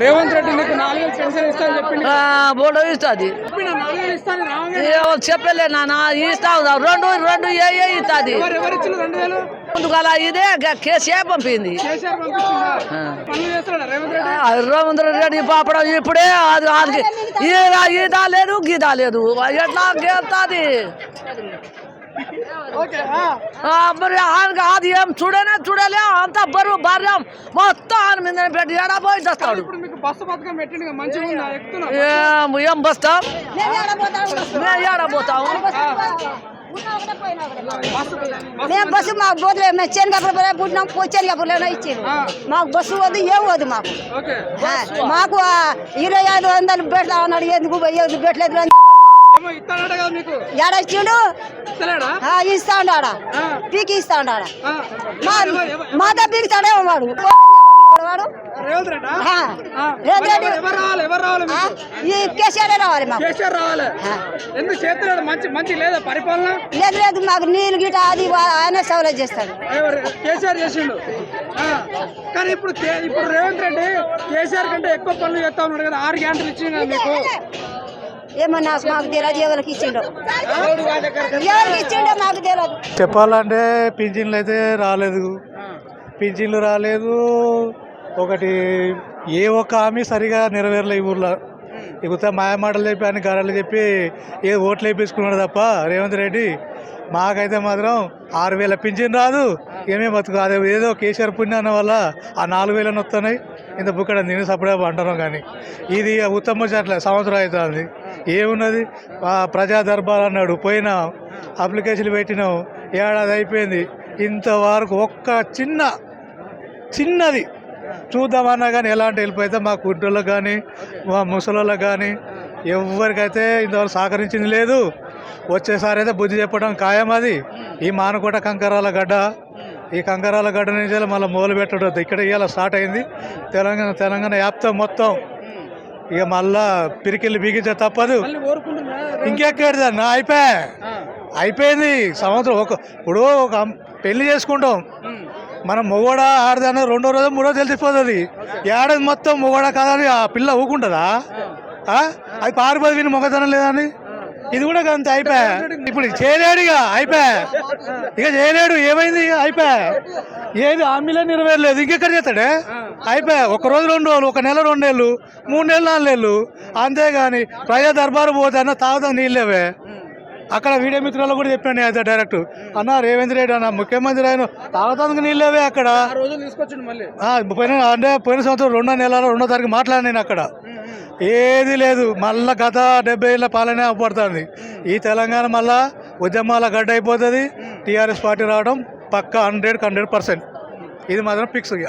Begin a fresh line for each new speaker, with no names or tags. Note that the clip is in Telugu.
రేవంత్ రెడ్డి నీకు నాలుగు వేలు పెన్షన్ ఇస్తాను చెప్పిండు
బోర్డు ఇస్తుంది.
చెప్పిండు నాలుగు వేలు ఇస్తాను రావంగా
చెప్పలే నాన్న ఇస్తా రెండు రెండు ఏ ఏ ఇస్తుంది? ముందుగల ఇదే కేసీఆర్ పంపింది.
రేవంత్ రెడ్డి?
ఆ, రేవంత్ రెడ్డి పాపడం ఇప్పుడే అది అది ఈదా ఈదా లేదు గీదా లేదు. ఎట్లా గెలుతుంది మరి ఆయనకి అది ఏం చూడనే చూడలే అంత బరువు భార్యం మొత్తం ఆయన మీద పెట్టి
మంచిగా ఉందా? ఎక్కుతున్నా
ఏం ఏం బస్తాం ఏడబోతాం
మేము బస్సు మాకు పోతే మేము చెనకాపురం పుట్టినాం చెనకాపురంలో ఇచ్చారు. మాకు బస్సు వద్దు ఏం వద్దు మాకు. మాకు ఇరవై ఐదు వందలు పెడతా ఉన్నాడు ఎందుకు ఎందుకు పెట్టలేదు ఏడ ఇచ్చిండు? ఇస్తాడు ఆడ. పీకి ఇస్తాడు ఆడ మాతో పీకుతాడేమో వాడు. కేసీఆర్ రావాలి మాకు?
కేసీఆర్ రావాలి. ఎందుకు చేస్తున్నాడు? మంచి మంచి లేదా పరిపాలన?
లేదు లేదు మాకు నీళ్ళు గిట అది ఆయన సౌలభ్యం చేస్తాడు?
కేసీఆర్ చేసిండు. కానీ ఇప్పుడు ఇప్పుడు రేవంత్ రెడ్డి కేసీఆర్ కంటే ఎక్కువ పనులు చేస్తా ఉన్నాడు కదా. ఆరు గంటలు ఇచ్చింది కదా మీకు.
ఏమో నాకు మాకు తెలియదు ఎవరికి ఇచ్చిండో ఎవరికి ఇచ్చిండో మాకు తెలియదు.
చెప్పాలంటే పింఛన్లు అయితే రాలేదు. పింఛన్లు రాలేదు. ఒకటి ఏ ఒక్క హామీ సరిగా నెరవేరలే ఈ ఊర్లో. ఇకపోతే మాయమాటలు చెప్పి అని గారాలు చెప్పి ఏ ఓట్లు వేయించుకున్నాడు తప్ప రేవంత్ రెడ్డి మాకైతే మాత్రం ఆరు వేల పింఛన్ రాదు. ఏమేమి బతుకు? అదే ఏదో కేసీఆర్ పుణ్యాన వల్ల ఆ నాలుగు వేలను వస్తున్నాయి ఇంత బుక్కడ నేను సపడే అంటున్నాం కానీ. ఇది ఉత్తమ చెట్ల సంవత్సరం అవుతుంది ఏమున్నది? ప్రజా దర్బార్ అన్నాడు. పోయినా అప్లికేషన్లు పెట్టినాం. ఏడాది అయిపోయింది. ఇంతవరకు ఒక్క చిన్న చిన్నది చూద్దామన్నా కానీ ఎలాంటి హెల్ప్ అయితే మా కుట్రలకు కానీ మా ముసలోళ్ళకి కానీ ఎవరికైతే ఇంతవరకు సహకరించింది లేదు వచ్చేసారి అయితే బుద్ధి చెప్పడం ఖాయం అది. ఈ మానకోట కంకరాల గడ్డ ఈ కంకరాల గడ్డ నుంచి మళ్ళీ మొదలు పెట్టడం ఇక్కడ ఇవాళ స్టార్ట్ అయింది. తెలంగాణ తెలంగాణ యాప్తో మొత్తం ఇక మళ్ళా పిరికెళ్ళి బిగించే తప్పదు.
కోరుకుంటున్నా
ఇంకెక్కడిదన్నా అయిపోయా. అయిపోయింది సంవత్సరం. ఒక ఇప్పుడు ఒక పెళ్ళి చేసుకుంటాం. మనం మొగోడ ఆడదాన్ని రెండో రోజు మూడో తెలిసిపోతుంది. ఏడాది మొత్తం మొగోడ కాదని ఆ పిల్ల ఊకుంటుందా? అది పారిపోయి విని మొగతనం లేదని ఇది కూడా అంత అయిపోయా ఇప్పుడు చేయలేడు ఇక అయిపోయా ఇక చేయలేడు ఏమైంది ఇక? అయిపోయా ఏది హామీలో నెరవేరలేదు. ఇంకెక్కడ చేస్తాడే? అయిపోయా ఒక రోజు రెండు రోజులు ఒక నెల రెండు నెలలు మూడు నెలలు నాలుగు నెలలు. అంతేగాని ప్రజా దర్బారు పోతే అన్న తాగుతాం నీళ్ళవే. అక్కడ వీడియో మిత్రులు కూడా చెప్పాను అయితే డైరెక్ట్. అన్న రేవేంద్ర రెడ్డి అన్న ముఖ్యమంత్రి ఆయన తాగుతానికి నీళ్ళవే అక్కడ. పోయిన అంటే పోయిన సంవత్సరం రెండో నెల రెండో తారీఖు మాట్లాడాను నేను అక్కడ. ఏది లేదు. మళ్ళా గత డెబ్బై ఏళ్ళ పాలనే అవ్వబడుతుంది. ఈ తెలంగాణ మళ్ళా ఉద్యమాల గడ్డ అయిపోతుంది. టీఆర్ఎస్ పార్టీ రావడం పక్క హండ్రెడ్కి హండ్రెడ్ పర్సెంట్. ఇది మాత్రం ఫిక్స్ ఇక